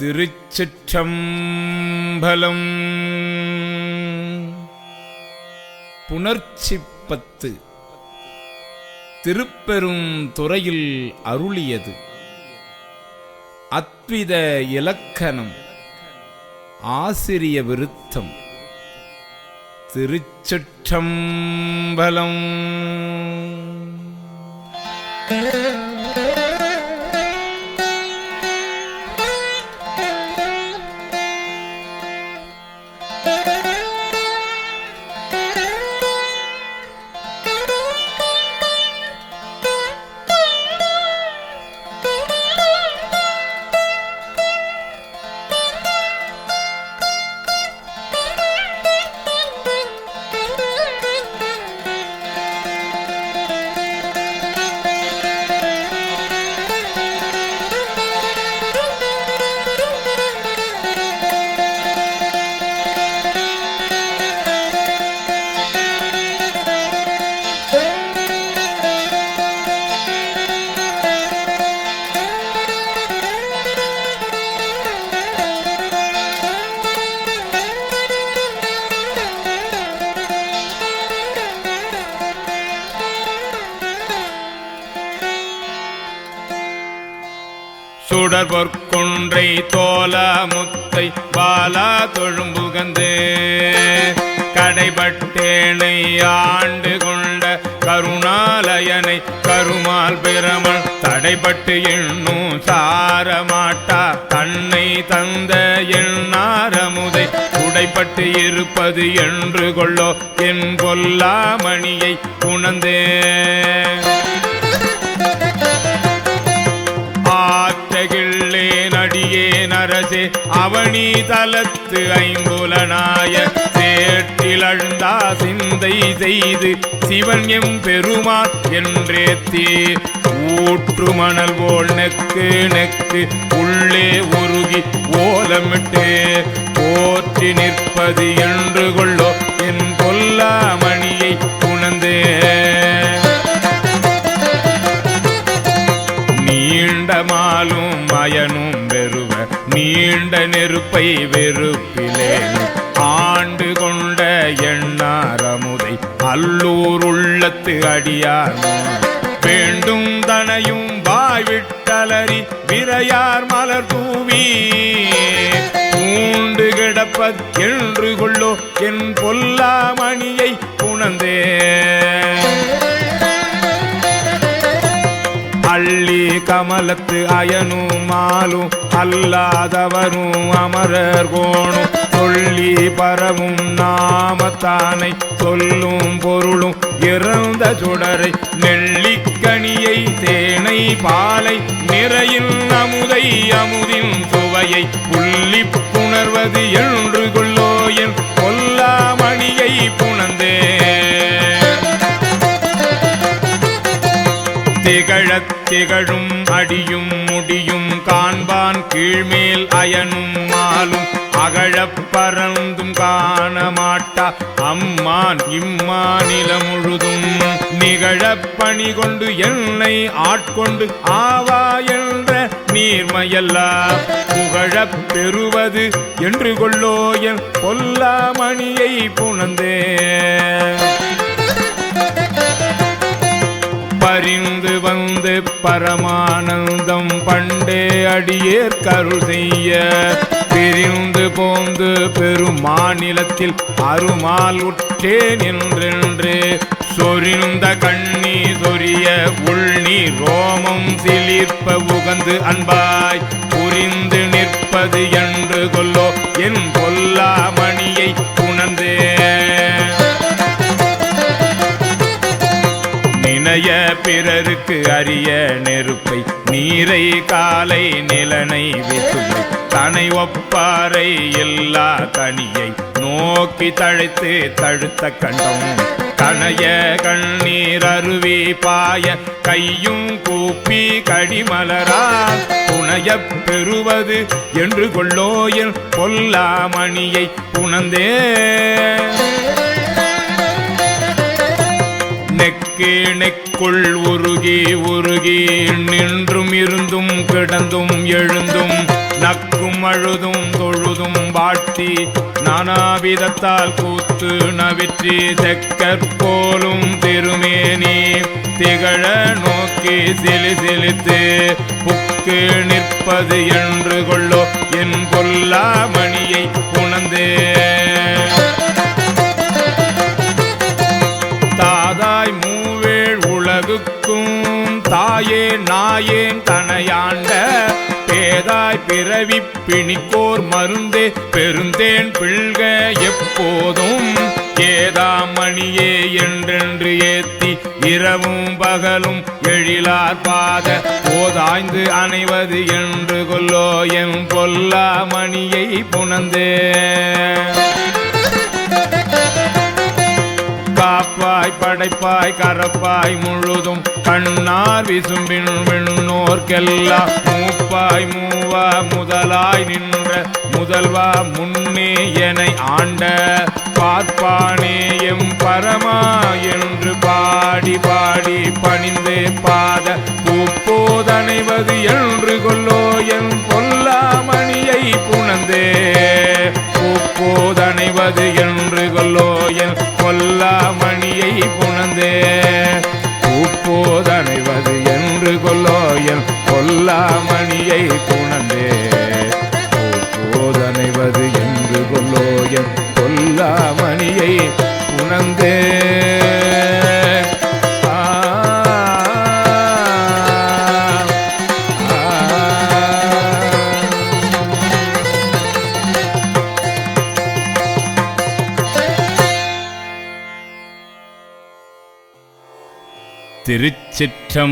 திருச்சிற்றம்பலம். புணர்ச்சி பத்து. திருப்பெரும் துறையில் அருளியது. அத்வித இலக்கணம். ஆசிரிய விருத்தம். திருச்சிற்றம்பலம். சுடர் பொற்கொன்றை தோல முத்தை பாலா தொழும்புகந்து. கடைபட்டேனை ஆண்டு கொண்ட கருணாலயனை கருமால் பிரமன் தடைபட்டு எண்ணும் சாரமாட்டா. தன்னை தந்த எண்ணாரமுதை உடைப்பட்டு இருப்பது என்று கொள்ளோ. என் பொல்லாமணியை உணர்ந்தேன் அவனி தலத்து ஐம்புலனாய சேட்டிலழ்ந்தா சிந்தை செய்து சிவன் எம் பெருமான் என்றேத்தி ஊற்று மணல் போல் நெக்கு நெக்கு உள்ளே உருகி ஓலமிட்டு போற்றி நிற்பது என்று கொள்ளோ நெருப்பை வெறுப்பிலே ஆண்டு கொண்ட எண்ணாரமுதை அல்லூர் உள்ளத்து அடியார். வேண்டும் தனையும் வாய்விட்டலறி விரையார் மலர் தூவி. பூண்டு கிடப்பத் கொள்ளோ என் பொல்லாமணியை புணர்ந்தே கமலத்து அயனும் மாலும் அல்லாதவரும் அமரர் கோணும். சொல்லி பரவும் நாமத்தானை சொல்லும் பொருளும் இறந்த சுடரை நெல்லிக்கனியை தேனை பாலை நிறையில் அமுதை அமுதின் சுவையை புள்ளி புணர்வது என்று கொள்ளோ திகழத் திகழும் அடியும் முடியும் காண்பான் கீழ்மேல் அயனும் மாலும் அகழப் பறந்தும் காணமாட்டா. அம்மான் இம்மாநில முழுதும் நிகழப் பணி கொண்டு என்னை ஆட்கொண்டு ஆவா என்ற நீர்மையெல்லாம் புகழப் பெறுவது என்று கொள்ளோ என் பொல்லாமணியை புணர்ந்தே. அறிந்து வந்து பரமானந்தம் பண்டே அடியேற் கருள் செய்ய பிரிந்து போந்து பெருமாநிலத்தில் அருமால் உற்றேன் என்றென்று சொரிந்த கண்ணி சொரிய உள்நீர் ரோமம் சிலிர்ப்ப உகந்து அன்பாய். புரிந்து நிற்பது என்று கொல்லோ என் பொல்லாமணியை உணர்ந்தே பிறருக்கு அரிய நெருப்பை நீரை காலை நிலனை விசுமை தனை ஒப்பாரை எல்லா கனியை நோக்கி தழைத்து தழுத்த கண்டம். கணைய கண்ணீர் அருவி பாய கையும் கூப்பி கடிமலரா. புனையப் பெறுவது என்று கொள்ளோயில் பொல்லாமணியை புணர்ந்தே. நெக்கேணைக்குள் உருகி உருகி நின்றும் இருந்தும் கிடந்தும் எழுந்தும் நக்கும் அழுதும் தொழுதும் வாட்டி நானாவிதத்தால் கூத்து நவிற்றி தெக்கற்போலும் திருமேனி திகழ நோக்கி சிலி சிலித்து புக்கு நிற்பது என்று கொள்ளோ என் பொல்லாமணியை புணந்தே உலகுக்கும் தாயே நாயேன் தனையாண்ட பேதாய் பிறவி பிணிக்கோர் மருந்தே பெருந்தேன் பிள்க எப்போதும் ஏதாமணியே என்றென்று ஏத்தி இரவும் பகலும் எழிலார் பாத போதாய்ந்து அணைவது என்று கொல்லோ பொல்லா பொல்லாமணியை புணந்தே காப்பாய் படைப்பாய் கரப்பாய் முழுதும் கண்ணார் விசும்பின் விண்ணோர்க்கெல்லாம் மூப்பாய் மூவா முதலாய் நின்ற முதல்வா முன்னே என ஆண்ட பார்ப்பானே எம் பரமா என்று பாடி பாடி பணிந்தே பாத. பூப்போதனைவது என்று கொல்லோ என் போதனைவது என்று கொல்லோயன் கொல்லாமணியை புணந்தே பூப்போதனைவது என்று கொல்லோயன் கொல்லாமணியை புணந்தே பூப்போதனைவது என்று கொல்லோயன் கொல்லாமணியை புணந்தே திருச்சிற்றம்பலம்.